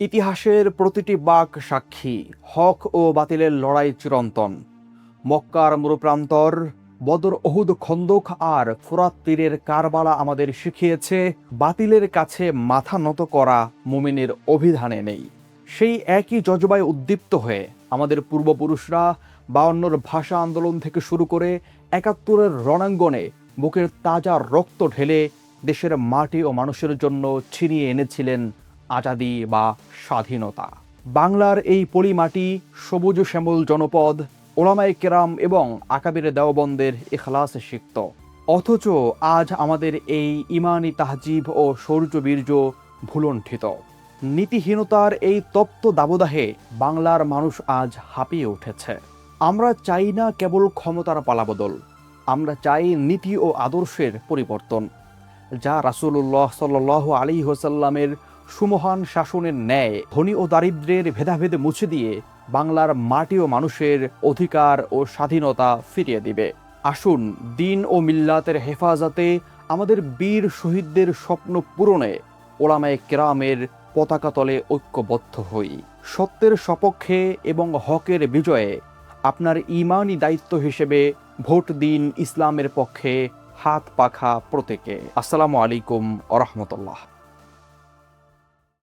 ইতিহাসের প্রতিটি বাক সাক্ষী, হক ও বাতিলের লড়াই চিরন্তন। মক্কার মরুপ্রান্তর, বদর অহুদ খন্দক আর ফুরাত তীরের কারবালা আমাদের শিখিয়েছে, বাতিলের কাছে মাথা নত করা মুমিনের অভিধানে নেই। সেই একই জজবায় উদ্দীপ্ত হয়ে আমাদের পূর্বপুরুষরা বায়ান্নর ভাষা আন্দোলন থেকে শুরু করে একাত্তরের রণাঙ্গনে বুকের তাজা রক্ত ঢেলে দেশের মাটি ও মানুষের জন্য ছিনিয়ে এনেছিলেন আজাদি বা স্বাধীনতা। বাংলার এই পলিমাটি সবুজ শ্যামল জনপদ ওলামাই কেরাম এবং আকাবির দেওবন্দের ইখলাস সিক্ত। অথচ আজ আমাদের এই ইমানি তাহজিব ও শৌর্যবীর্য ভুলণ্ঠিত। নীতিহীনতার এই তপ্ত দাবদাহে বাংলার মানুষ আজ হাঁপিয়ে উঠেছে। আমরা চাই না কেবল ক্ষমতার পালাবদল, আমরা চাই নীতি ও আদর্শের পরিবর্তন। যা রাসূলুল্লাহ সাল্লাহ আলী হোসাল্লামের সুমহান শাসনের ন্যায়, ধনী ও দারিদ্র্যের ভেদাভেদ মুছে দিয়ে বাংলার মাটি ও মানুষের অধিকার ও স্বাধীনতা ফিরিয়ে দিবে। আসুন, দিন ও মিল্লাতের হেফাজতে আমাদের বীর শহীদদের স্বপ্ন পূরণে ওলামায় কেরামের পতাকা তলে ঐক্যবদ্ধ হই। সত্যের সপক্ষে এবং হকের বিজয়ে আপনার ইমানি দায়িত্ব হিসেবে ভোট দিন ইসলামের পক্ষে হাত পাখা প্রত্যেকে আসসালামু আলাইকুম আ রহমতুল্লাহ।